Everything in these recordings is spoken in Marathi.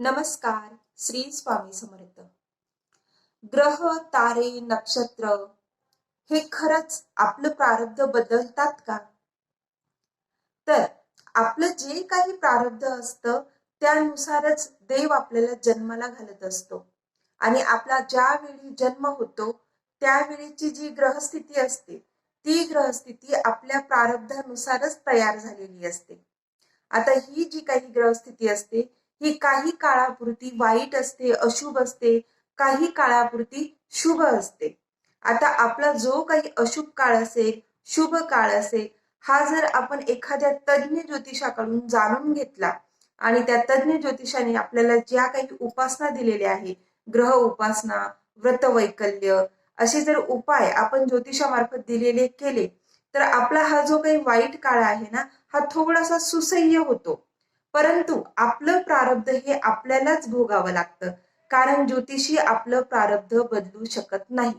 नमस्कार श्री स्वामी समर्थ. ग्रह तारे नक्षत्र हे खरंच आपलं प्रारब्ध बदलतात का? तर आपलं जे काही प्रारब्ध असतं त्यानुसारच देव आपल्याला जन्माला घालत असतो. आणि आपला ज्या वेळी जन्म होतो त्यावेळीची जी ग्रहस्थिती असते ती ग्रहस्थिती आपल्या प्रारब्धानुसारच तयार झालेली असते. आता ही जी काही ग्रहस्थिती असते ही काही काळापुरती वाईट असते अशुभ असते काही काळापुरती शुभ असते. आता आपला जो काही अशुभ काळ असेल शुभ काळ असेल हा जर आपण एखाद्या तज्ज्ञ ज्योतिषाकडून जाणून घेतला आणि त्या तज्ज्ञ ज्योतिषाने आपल्याला ज्या काही उपासना दिलेल्या आहे ग्रह उपासना व्रत वैकल्य असे जर उपाय आपण ज्योतिषामार्फत दिलेले केले तर आपला हा जो काही वाईट काळ आहे ना हा थोडासा सुसह्य होतो. परंतु आपलं प्रारब्ध हे आपल्यालाच भोगावं लागतं कारण ज्योतिषी आपलं प्रारब्ध बदलू शकत नाही.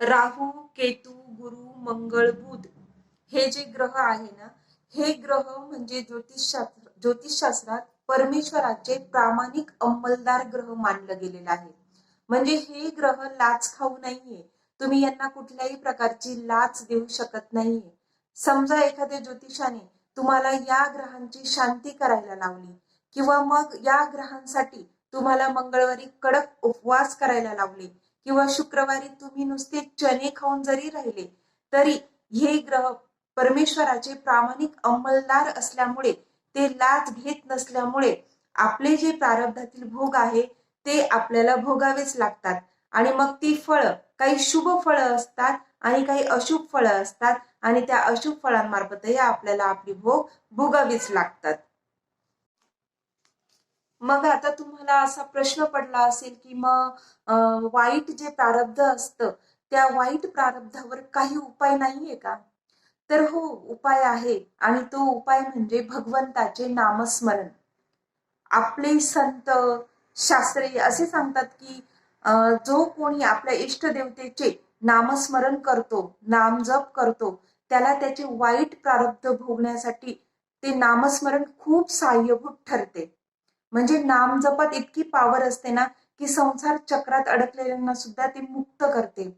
राहू केतू गुरु मंगळ बुध हे जे ग्रह आहे ना हे ग्रह म्हणजे ज्योतिषशास्त्र ज्योतिषशास्त्रात परमेश्वराचे प्रामाणिक अंमलदार ग्रह मानलं गेलेलं आहे. म्हणजे हे ग्रह लाच खाऊ नाहीये. तुम्ही यांना कुठल्याही प्रकारची लाच देऊ शकत नाहीये. समजा एखाद्या ज्योतिषाने तुम्हाला या ग्रहांची शांती करायला लावली. किंवा मग या ग्रहांसाठी तुम्हाला मंगळवारी कडक उपवास करायला लावले. किंवा शुक्रवारी तुम्ही नुसते चणे खाऊन जरी राहिले तरी हे ग्रह परमेश्वराचे प्रामाणिक अंमलदार असल्यामुळे ते लाच घेत नसल्यामुळे आपले जे प्रारब्धातील भोग आहे ते आपल्याला भोगावेच लागतात. आणि मग ती फळं काही शुभ फळं असतात आणि काही अशुभ फळं असतात. आणि त्या अशुभ फळांमार्फतही आपल्याला आपली भोग भोगावीच लागतात. मग आता तुम्हाला असा प्रश्न पडला असेल की मग वाईट जे प्रारब्ध असतं त्या वाईट प्रारब्धावर काही उपाय नाहीये का? तर हो उपाय आहे आणि तो उपाय म्हणजे भगवंताचे नामस्मरण. आपले संत शास्त्री असे सांगतात की जो कोणी आपल्या इष्ट देवतेचे नामस्मरण करतो नामजप करतो त्याला त्याचे वाईट प्रारब्ध भोगण्यासाठी ते नामस्मरण खूप सहाय्यभूत ठरते. म्हणजे नामजपात इतकी पावर असते ना की संसार चक्रात अडकलेल्यांना सुद्धा ते मुक्त करते.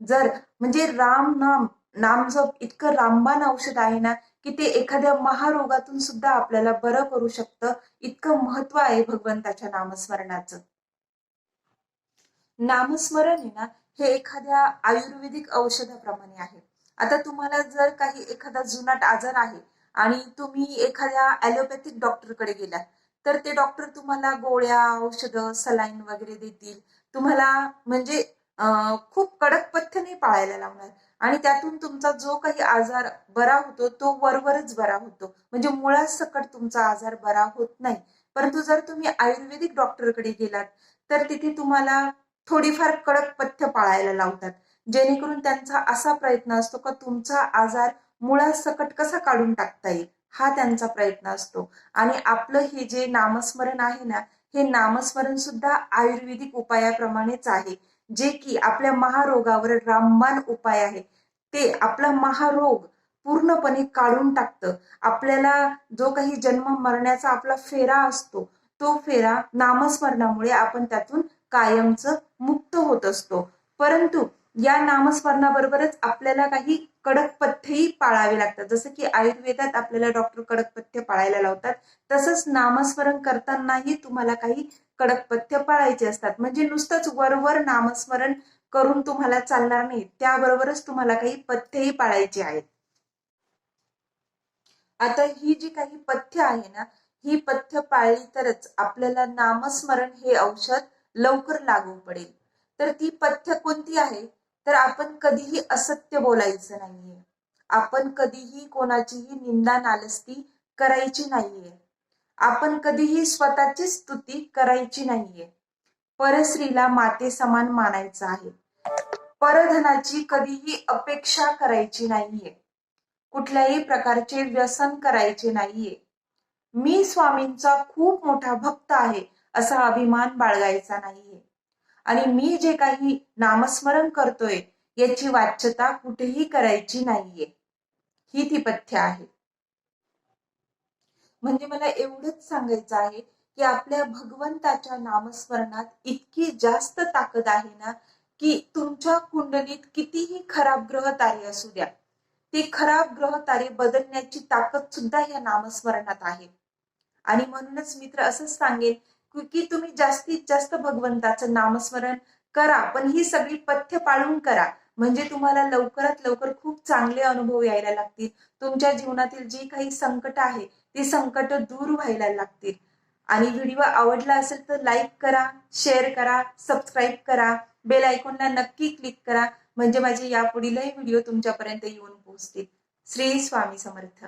जर म्हणजे राम नाम नामजप इतकं रामबाण औषध आहे ना की ते एखाद्या महारोगातून सुद्धा आपल्याला बरं करू शकतं इतकं महत्त्व आहे भगवंताच्या नामस्मरणाचं. नामस्मरण आहे ना हे एखाद्या आयुर्वेदिक औषधाप्रमाणे आहे. आता तुम्हाला जर काही एखादा जुनाट आजार आहे आणि तुम्ही एखाद्या ॲलोपॅथिक डॉक्टरकडे गेला तर ते डॉक्टर तुम्हाला गोळ्या औषधं सलाईन वगैरे देतील. तुम्हाला म्हणजे खूप कडक पथ्य नाही पाळायला लावणार. आणि त्यातून तुमचा जो काही आजार बरा होतो तो वरवरच बरा होतो. म्हणजे मुळात सकट तुमचा आजार बरा होत नाही. परंतु जर तुम्ही आयुर्वेदिक डॉक्टरकडे गेलात तर तिथे तुम्हाला थोडीफार कडक पथ्य पाळायला लावतात. जेणेकरून त्यांचा असा प्रयत्न असतो का तुमचा आजार मुळासकट कसा काढून टाकता येईल? हा त्यांचा प्रयत्न असतो. आणि आपलं हे जे नामस्मरण आहे ना हे नामस्मरण सुद्धा आयुर्वेदिक उपायाप्रमाणेच आहे. जे की आपल्या महारोगावर रामबाण उपाय आहे. ते आपला महारोग पूर्णपणे काढून टाकतं. आपल्याला जो काही जन्म मरण्याचा आपला फेरा असतो तो फेरा नामस्मरणामुळे आपण त्यातून कायमच मुक्त होत असतो. परंतु या नामस्मरणाबरोबरच आपल्याला काही कडक पथ्यही पाळावे लागतात. जसं की आयुर्वेदात आपल्याला डॉक्टर कडक पथ्य पाळायला लावतात. तसंच नामस्मरण करतानाही तुम्हाला काही कडक पथ्य पाळायचे असतात. म्हणजे नुसतंच वरवर नामस्मरण करून तुम्हाला चालणार नाही. त्याबरोबरच तुम्हाला काही पथ्यही पाळायचे आहेत. आता ही जी काही पथ्य आहे ना ही पथ्य पाळली तरच आपल्याला नामस्मरण हे औषध लवकर लागू पडेल. तर ती पथ्य कोणती आहे? तर आपण कधीही असत्य बोलायचं नाहीये. आपण कधीही कोणाचीही निंदा नालस्ती करायची नाहीये. आपण कधीही स्वतःची स्तुती करायची नाहीये. परस्त्रीला माते समान मानायचं आहे. परधनाची कधीही अपेक्षा करायची नाहीये. कुठल्याही प्रकारचे व्यसन करायचे नाहीये. मी स्वामींचा खूप मोठा भक्त आहे असा अभिमान बाळगायचा नाहीये. आणि मी जे काही नामस्मरण करतोय याची वाच्यता कुठेही करायची नाहीये. ही ती पथ्य आहे. म्हणजे मला एवढंच सांगायचं आहे की आपल्या भगवंताच्या नामस्मरणात इतकी जास्त ताकद आहे ना की तुमच्या कुंडलीत कितीही खराब ग्रह तारे असू द्या ते खराब ग्रह तारे बदलण्याची ताकद सुद्धा या नामस्मरणात आहे. आणि म्हणूनच मित्र असंच सांगेन की तुम्ही जास्तीत जास्त भगवंताचं नामस्मरण करा पण ही सगळी पथ्य पाळून करा. म्हणजे तुम्हाला लवकरात लवकर खूप चांगले अनुभव यायला लागतील. तुमच्या जीवनातील जी काही संकट आहे ती संकट दूर व्हायला लागतील. आणि व्हिडिओ आवडला असेल तर लाईक करा शेअर करा सबस्क्राईब करा बेल आयकॉनला नक्की क्लिक करा. म्हणजे माझे यापुढीलही व्हिडिओ तुमच्यापर्यंत येऊन पोहोचतील. श्री स्वामी समर्थ.